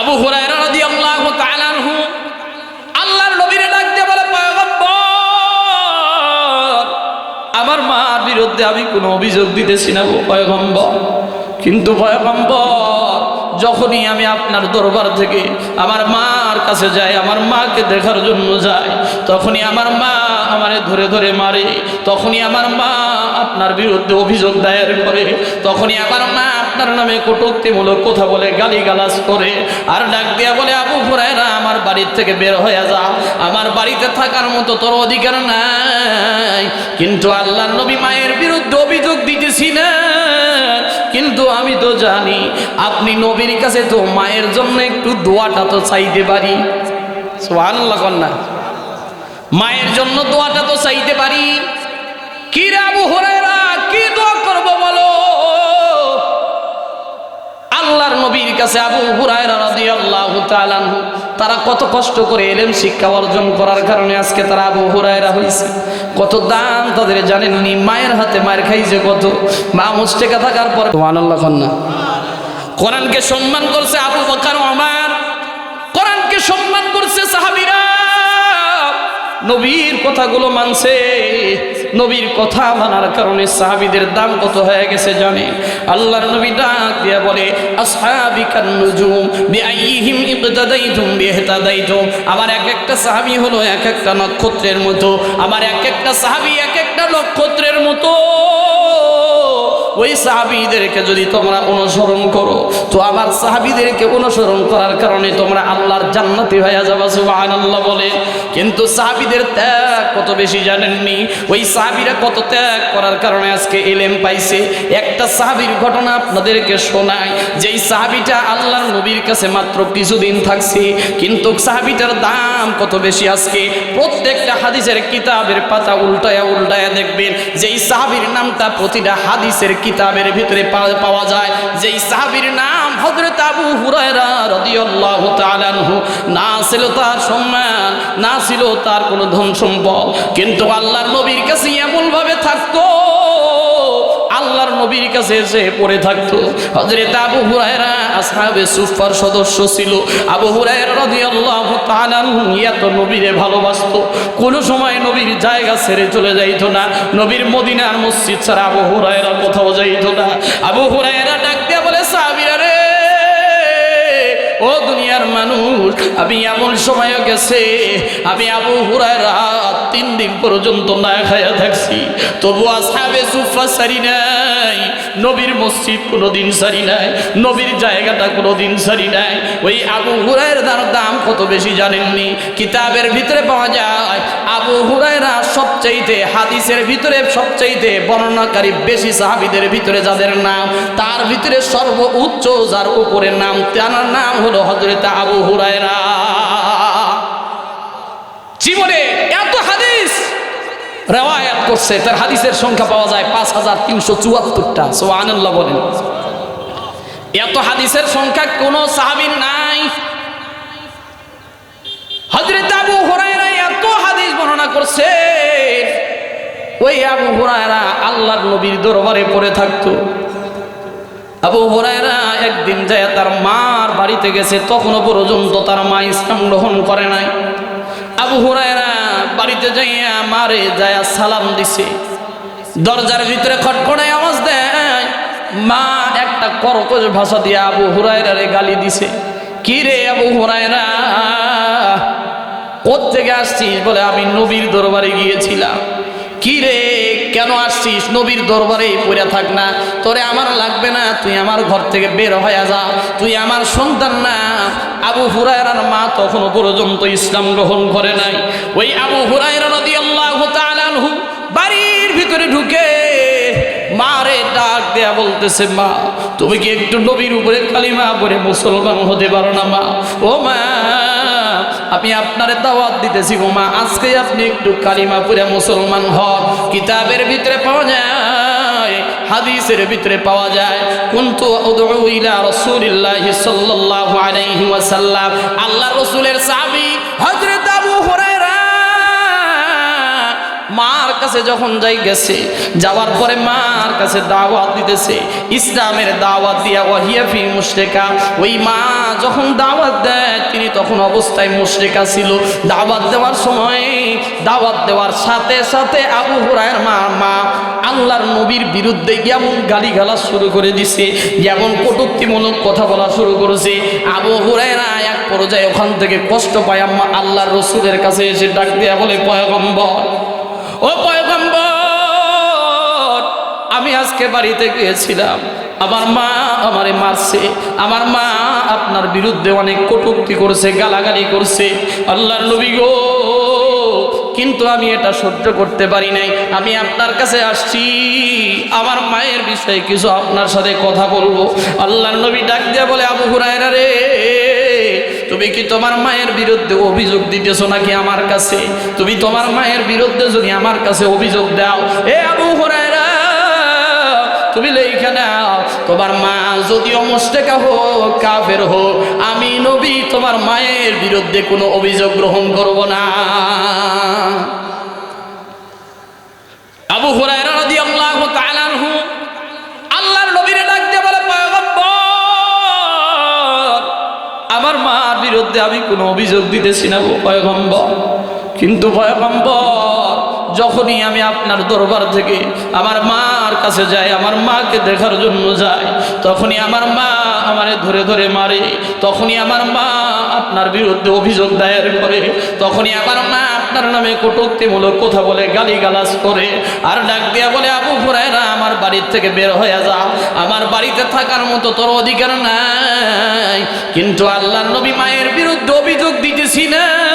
আবু হুরায়রা রাদিয়াল্লাহু তাআলা আনহু আল্লাহর নবীরে ডাক দিয়ে বলে, পয়গম্বর, আমার মার বিরুদ্ধে আমি কোনো অভিযোগ দিতেছি না গো, পয়গম্বর। কিন্তু পয়গম্বর, যখনই আমি আপনার দরবার থেকে আমার মার কাছে যাই, আমার মাকে দেখার জন্য যাই, তখনই আমার মা আমারে ধরে ধরে মারে, তখনই আমার মা আপনার বিরুদ্ধে অভিযোগ দায়ের করে, তখনই আমার মা আপনার নামে কটুক্তিমূলক কথা বলে গালি গালাজ করে, আর ডাক দিয়া বলে, আবু হুরায়রা, আমার বাড়ির থেকে বের হয়ে যা, আমার বাড়িতে থাকার মতো তোর অধিকার নাই। কিন্তু আল্লাহর নবী মায়ের বিরুদ্ধে অভিযোগ দিতেছি না কিন্তু আমি তো জানি, আপনি নবীর কাছে তো মায়ের জন্য একটু দোয়াটা তো চাইতে পারি। সুবহানাল্লাহ কন্যা। মায়ের জন্য দোয়াটা তো চাইতে পারি। কি রে আবু হুরায়রা, কি দোয়া করব বলো? আল্লাহর নবীর কাছে আবু হুরায়রা রাদিয়াল্লাহু তাআলা তারা কত কষ্ট করে এলেম শিক্ষা অর্জন করার কারণে আজকে তারা আবু হুরায়রা হয়েছে কত দাম তাদের জানেননি, মায়ের হাতে মায়ের খাইছে কত। মা মুস্টেকা থাকার পর সুবহানাল্লাহ কন্যা কোরআনকে সম্মান করছে আবু বকর ওমর। কোরআনকে সম্মান করছে সাহাবীরা। নবীর কথাগুলো মানছে। নবীর কথা মানার কারণে সাহাবিদের দাম কত হয়ে গেছে জানে। আল্লাহর নবী ডাক দিয়া বলে আসহাবিকান নুজুম বিআইহিম ইবতাদাইতুম বিহতাদাইতুম আমার এক একটা সাহাবী হলো এক একটা নক্ষত্রের মতো আমার এক একটা সাহাবী এক একটা নক্ষত্রের মতো। ওই সাহাবিদেরকে যদি তোমরা অনুসরণ করো, তো আবার সাহাবিদেরকে অনুসরণ করার কারণে তোমরা আল্লাহর জান্নাতি হয়ে যাবে, সুবহানাল্লাহ বলে। কিন্তু সাহাবিদের ত্যাগ কত বেশি জানেননি? ওই সাহাবিরা কত ত্যাগ করার কারণে আজকে এলেম পাইছে? একটা সাহাবির ঘটনা আপনাদেরকে শোনায় যেই সাহাবিটা আল্লাহর নবীর কাছে মাত্র কিছুদিন থাকছে, কিন্তু সাহাবিটার দাম কত বেশি আজকে? প্রত্যেকটা হাদিসের কিতাবের পাতা উল্টায়া উল্টায়া দেখবেন, যেই সাহাবির নামটা প্রতিটা হাদিসের কিতাবের ভিতরে পাওয়া যায় যেই সাহাবির নাম হজরত আবু হুরায়রা রাদিয়াল্লাহু তাআলা আনহু। না ছিল তার সম্মান, না ছিল তার কোনো ধন সম্পদ। কিন্তু আল্লাহর নবীর কাছে এমন ভাবে থাকতো, আল্লাহর নবীর কাছে এসে পড়ে থাকতো। হজরত আবু হুরায়রা আসহাবে সুফার সদস্য ছিল। আবু হুরায়রা রাদিয়াল্লাহু তাআলা এত নবীরে ভালোবাসতো। কোনো সময় নবীর জায়গা ছেড়ে চলে যাইতো না। নবীর মদিনার মসজিদ ছাড়া আবু হুরায়রা কোথাও যাইতো না। আবু হুরায়রা ডাক দিয়া বলে, সাহাবীরা রে, ও দুনিয়ার মানুষ, আমি এমন সময় গেছে, আমি আবু হুরায়রা তিন দিন পর্যন্ত না খায়া থাকছি। তবু আসহাবে সুফা সারি নাই, নবীর মসজিদ কোনোদিন সারি নাই, নবীর জায়গাটা কোনোদিন সারি নাই। ওই আবু হুরায়ের দাম কত বেশি জানেননি? কিতাবের ভিতরে পাওয়া যায়, আবু হুরায়রা সবচাইতে, হাদিসের ভিতরে সবচাইতে বর্ণনাকারী বেশি সাহাবিদের ভিতরে যাদের নাম, তার ভিতরে সর্ব উচ্চ যার উপরে নাম, তার নাম হলো হজরত আবু হুরায়রা। জীবনে রেওয়ায়াত করছে। তার হাদিসের সংখ্যা পাওয়া যায় পাঁচ হাজার তিনশো চুয়াত্তরটা। সো আনল্লাহ বলেন। এত হাদিসের সংখ্যা কোন সাহাবীর নাই। হজরত আবু হুরায়রা এত হাদিস বর্ণনা করছে। ওই আবু হুরায়রা আল্লাহর নবীর দরবারে পড়ে থাকতো। আবু হুরায়রা একদিন যায় তার মার বাড়িতে গেছে, তখনও পর্যন্ত তার মা ইসলাম গ্রহণ করে নাই। আবু হুরায়রা বাড়িতে যাইয়া মারে যায়া সালাম দিছে। দরজার ভিতরে খটখটায় আওয়াজ দেয়, মা, একটা কর্কশ ভাষা দিয়ে আবু হুরায়রারে গালি দিছে। কি রে আবু হুরায়রা? কোথেকে আসছিস? বলে, আমি নবীর দরবারে গিয়েছিলাম। কি রে? কেন আসছিস? নবীর দরবারে পড়ে থাক না। তোরে আমার লাগবে না। তুই আমার ঘর থেকে বের হয়ে যা। তুই আমার সন্তান না। আবু হুরায়রার মা তখনও পর্যন্ত ইসলাম গ্রহণ করে নাই। ওই আবু হুরায়রা রাদিয়াল্লাহু তাআলা আনহু বাড়ির ভিতরে ঢুকে মারে ডাক দেয়া বলতেছে, মা, তুমি কি একটু নবীর উপরে কালিমা পরে মুসলমান হতে পারো না, মা? ও, মা, আমি আপনারে দাওয়াত দিতেছি গো, মা, আজকে আপনি একটু কালিমা পরে মুসলমান হন। কিতাবের ভিতরে পাওয়া যায় হাদিসের ভিতরে পাওয়া যায়, কুনতু উদউ ইলা রাসূলিল্লাহি সাল্লাল্লাহু আলাইহি ওয়াসাল্লাম। আল্লাহ রাসূলের সাহাবী হযরত আবু হুরায়রা মার কাছে যখন যাই গেছে, যাওয়ার পরে মার কাছে দাওয়াত দিতেছে ইসলামের দাওয়াত দিয়া ওয়াহিয়া ফি মুশরিকা। ওই মা যখন দাওয়াত দেয়, তিনি তখন অবস্থায় মুশরিকা ছিল। দাওয়াত দেওয়ার সময়, দাওয়াত দেওয়ার সাথে সাথে আবু হুরায়ের মা মা আল্লাহর নবীর বিরুদ্ধে যেমন গালিগালাজ শুরু করে দিছে, যেমন কটুক্তিমূলক কথা বলা শুরু করেছে। আবু হুরায়রা এক পর্যায়ে ওখান থেকে কষ্ট পায়, আম্মা আল্লাহর রসুলের কাছে এসে ডাক দিয়া বলে, পয়গম্বর আজকে বাড়িতে গিয়েছিলাম। আমার মা আমারে মারছে। আমার মা আপনার বিরুদ্ধে অনেক কটুক্তি করছে, গালাগালি করছে। আল্লাহর নবী গো, কিন্তু আমি এটা সহ্য করতে পারি নাই। আমি আপনার কাছে আসছি। আমার মায়ের বিষয়ে কিছু আপনার সাথে কথা বলব। আল্লাহর নবী ডাক দিয়ে বলে, আবু হুরায়রা রে, তুমি কি তোমার মায়ের বিরুদ্ধে অভিযোগ দিতেছো নাকি আমার কাছে? তুমি তোমার মায়ের বিরুদ্ধে যদি আমার কাছে অভিযোগ দাও, এ তুমি লেখা নাও, তোমার মা যদিও মোস্টেকা হোক, কাফের হোক, আমি নবী, তোমার মায়ের বিরুদ্ধে কোনো অভিযোগ গ্রহণ করব না। আবু হুরায়রা রাদিয়াল্লাহু তাআলা আনহু, আল্লাহর নবীরে ডাক দিয়ে বলে, পয়গম্বর, আমার মার বিরুদ্ধে আমি কোনো অভিযোগ দিতেছি না পয়গম্বর। কিন্তু পয়গম্বর, যখনই আমি আপনার দরবার থেকে আমার মার কাছে যায়, আমার মাকে দেখার জন্য যায়। তখনই আমার মা আমারে ধরে ধরে মারে। তখনই আমার মা আপনার বিরুদ্ধে অভিযোগ দায়ের করে। তখনই আমার মা আপনার নামে কটুক্তিমূলক কথা বলে গালি গালিগালাজ করে আর ডাক দিয়া বলে, আবু হুরায়রা, আমার বাড়ির থেকে বের হয়ে যা। আমার বাড়িতে থাকার মতো তোর অধিকার নাই। কিন্তু আল্লাহর নবী মায়ের বিরুদ্ধে অভিযোগ দিতেছি না।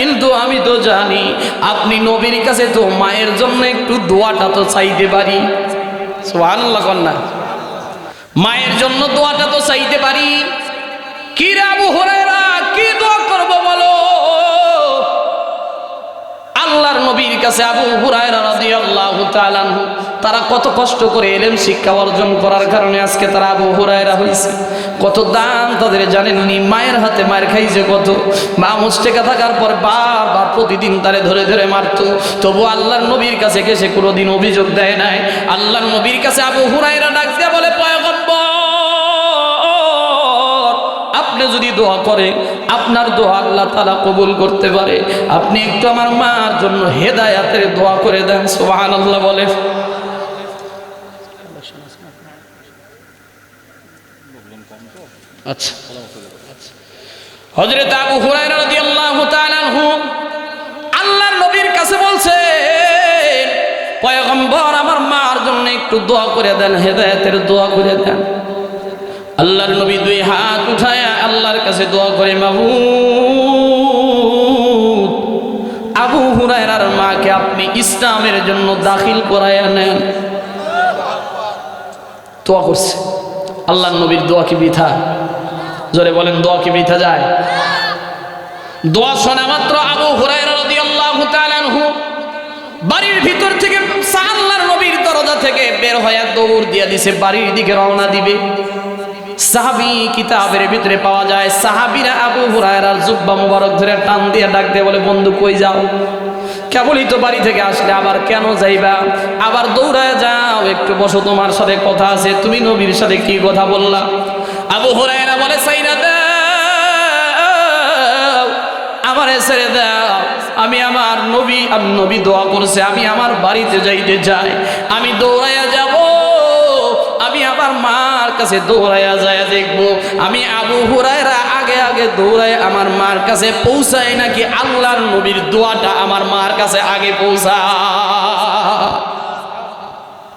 কিন্তু আমি তো জানি আপনি নবীর কাছে তো মায়ের জন্য একটু দোয়াটা তো চাইতে পারি। সুবহানাল্লাহ কন্যা মায়ের জন্য দোয়াটা তো চাইতে পারি। কি রে আবু হুরায়রা, কি দোয়া করব বলো? আল্লাহর নবীর কাছে আবু হুরায়রা রাদিয়াল্লাহু তাআলা তারা কত কষ্ট করে এলেম শিক্ষা অর্জন করার কারণে আজকে তারা আবু হুরায়রা হয়েছে। কত দাম তাদের জানেননি, মায়ের হাতে মায়ের খাইছে কত। মা মুস্টেকা থাকার পর বারবার প্রতিদিন তারে ধরে ধরে মারতো। তবু আল্লাহর নবীর কাছে গেছে কোনোদিন অভিযোগ দেয় নাই। আল্লাহর নবীর কাছে আবু হুরায়রা ডাক দিয়ে বলে আপনি যদি দোয়া করে আপনার দোয়া আল্লাহ তালা কবুল করতে পারে। আপনি একটু আমার মার জন্য হেদায়াতের দোয়া করে দেন। সোহান আল্লাহ বলে। আচ্ছা। আল্লাহর নবীর কাছে বলছে আমার দোয়া করে দেন দোয়া করে আল্লাহর নবী দুই আল্লাহর কাছে দোয়া করে আবু মাকে আপনি ইসলামের জন্য দাখিল করাইয়া নেন। দোয়া করছে। আল্লাহর নবীর দোয়া কি বৃথা জোরে বলেন, দোয়া কি বৃথা যায়? দোয়া শোনা মাত্র আবু রাদিয়াল্লাহু তাআলা আনহু। বাড়ির ভিতর থেকে আল্লাহর নবীর দরজা থেকে বের হয়ে দৌড় দিয়ে দিছে, বাড়ির দিকে রওনা দিবে। সাহাবি কিতাবের ভিতরে পাওয়া যায়, সাহাবিরা আবু হুরায়রার জুব্বা মুবারক ধরে টান দিয়ে ডাক দিয়ে বলে, বন্ধু, কই যাও? কেবলই তো বাড়ি থেকে আসলে, আবার কেন যাইবা? আবার দৌড়ায় যাও, একটু বসো, তোমার সাথে কথা আছে, তুমি নবীর সাথে কি কথা বললা? আবু হুরায়রা দাও, আমারে ছেড়ে দাও। আমি আমার নবী নবী দোয়া করছে, আমি আমার বাড়িতে যাইতে চাই। আমি দৌড়াইয়া যাব, আমি আমার মার কাছে দৌড়াইয়া যায় দেখব। আমি আবু হুরায়রা আগে আগে দৌড়াই আমার মার কাছে পৌঁছায় নাকি আল্লাহর নবীর দোয়াটা আমার মার কাছে আগে পৌঁছা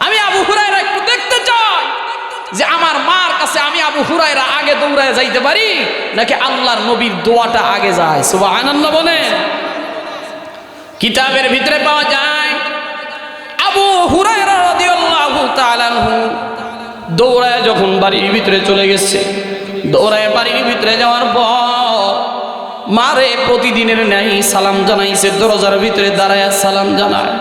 আমি আবু হুরায়রা একটু দেখতে চাই যে আমার মার কাছে আমি আবু হুরায়রা আগে দৌড়ায় যাইতে পারি? নাকি আল্লাহর নবীর দোয়াটা আগে যায়? সুবাহ আনন্দ বলেন। কিতাবের ভিতরে পাওয়া যায়, আবু হুরায়রা রাদিয়াল্লাহু দৌড়ায় যখন বাড়ির ভিতরে চলে গেছে, দৌড়ায় বাড়ির ভিতরে যাওয়ার পর মারে প্রতিদিনের ন্যায় সালাম জানাইছে, দরজার ভিতরে দাঁড়ায় সালাম জানায়।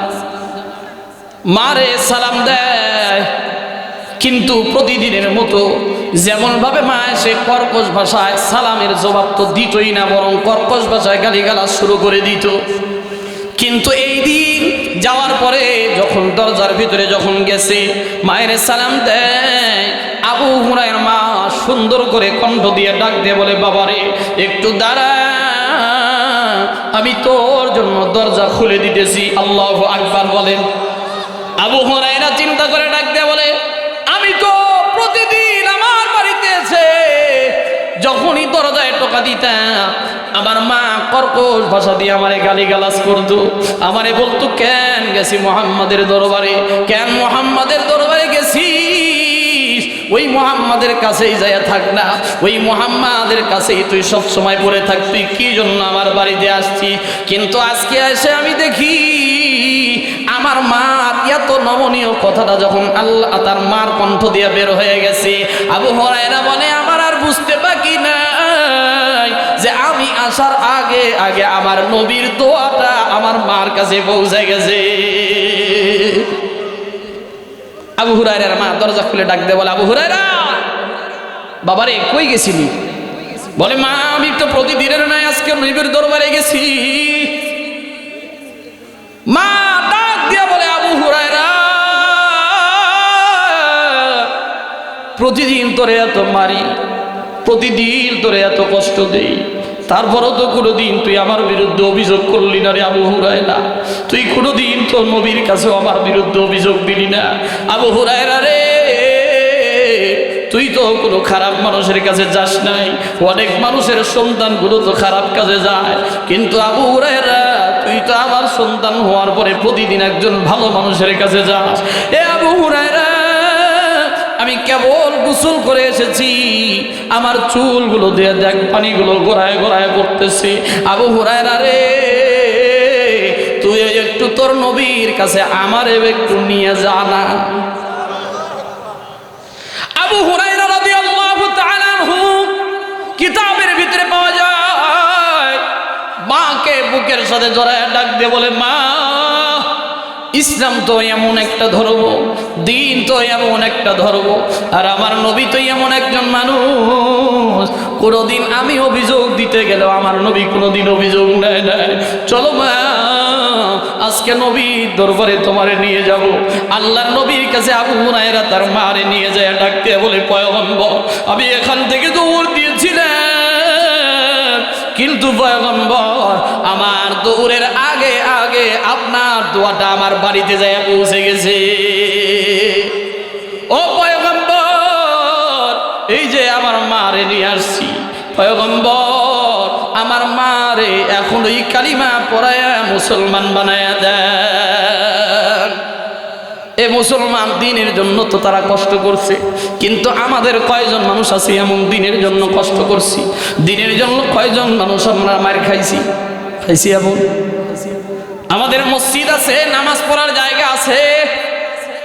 মারে সালাম দেয় কিন্তু প্রতিদিনের মতো যেমনভাবে মা এসে কর্কশ ভাষায় সালামের জবাব তো দিতই না, বরং কর্কশ ভাষায় গালিগালাজ শুরু করে দিত। কিন্তু এই দিন যাওয়ার পরে যখন দরজার ভিতরে যখন গেছে, মায়ের সালাম দেয়, আবু হুরায়ের মা সুন্দর করে কণ্ঠ দিয়ে ডাক দিয়ে বলে, বাবারে, একটু দাঁড়া, আমি তোর জন্য দরজা খুলে দিতেছি। আল্লাহ আকবার বলেন। আবু হরাইরা চিন্তা করে ডাক দরজায় টোকা দিতাম। আমার মা কর্কশ ভাষা দিয়ে আমারে গালি গালাজ করতো। আমারে বলতো, কেন গেছি মোহাম্মদের দরবারে? কেন মোহাম্মদের দরবারে গেছি ওই মোহাম্মদের কাছেই যাইয়া থাক না। ওই মোহাম্মদের কাছেই তুই সব সময় পড়ে থাক। তুই কি জন্য আমার বাড়িতে আসছি? কিন্তু আজকে এসে আমি দেখি, আমার মার এত নমনীয় কথাটা যখন আল্লাহ তার মার কণ্ঠ দিয়ে বের হয়ে গেছে। আবু হরাইরা বলে, আমার আর বুঝতে বাকি নাই। যে আমি আসার আগে আগে আমার নবীর দোয়াটা আমার মার কাছে পৌঁছে গেছে। আবু হুরায়রার মা দরজা খুলে ডাক দে বলে, আবু হুরায়রা, বাবারে, কই গেছিলি? বলে, মা, আমি তো প্রতিদিনের নাই আজকে নবীর দরবারে গেছি। মা ডাক দিয়া বলে, আবু হুরায়রা, প্রতিদিন তোরে এত মারি প্রতিদিন তোরে এত কষ্ট দেই। তারপরও তো কোনোদিন তুই আমার বিরুদ্ধে অভিযোগ করলি না রে আবু হুরায়রা। তুই কোনোদিন তোর নবীর কাছেও আমার বিরুদ্ধে অভিযোগ দিলি না। আবু হুরায়রা রে, তুই তো কোনো খারাপ মানুষের কাছে যাস নাই। অনেক মানুষের সন্তানগুলো তো খারাপ কাজে যায়। কিন্তু আবু হুরায়রা, তুই তো আমার সন্তান হওয়ার পরে প্রতিদিন একজন ভালো মানুষের কাছে যাস। এ আবু হুরায়রা আমি কেবল গোসল করে এসেছি। আমার চুলগুলো দিয়ে দেখ, পানিগুলো গোড়ায় গোড়ায় পড়তেছে। আবু হুরায়রা রে, তুই একটু তোর নবীর কাছে আমারে একটু নিয়ে যা না। আবু তাআলা কিতাবের ভিতরে পাওয়া যায়, মাকে বুকের সাথে জড়ায় ডাক দিয়ে বলে, মা ইসলাম তো এমন একটা ধর্ম, দিন তো এমন একটা ধর্ম, আর আমার নবী তো এমন একজন মানুষ। কোনোদিন আমি অভিযোগ দিতে গেলেও আমার নবী কোনোদিন অভিযোগ নেয় নেয় চলো মা, আজকে নবীর দরবারে তোমারে নিয়ে যাব। আল্লাহর নবীর কাছে আবু হুরায়রা তার মারে নিয়ে যায়, ডাকতে বলে, পয়গম্বর, আমি এখান থেকে দৌড় দিয়েছিলাম। কিন্তু পয়গম্বর, আমার দৌড়ের আগে আগে আপনার দোয়াটা আমার বাড়িতে যায় পৌঁছে গেছে। ও পয়গম্বর, এই যে আমার মারে নিয়ে আসছি। পয়গম্বর, আমার মারে এখন ওই কালিমা পড়ায়া মুসলমান বানায়া দেন। এ মুসলমান দিনের জন্য তো তারা কষ্ট করছে, কিন্তু আমাদের কয়জন মানুষ আছে এমন দিনের জন্য কষ্ট করছি? দিনের জন্য কয়জন মানুষ আমরা মার খাইছি? খাইছি এমন? আমাদের মসজিদ আছে নামাজ পড়ার জায়গা আছে।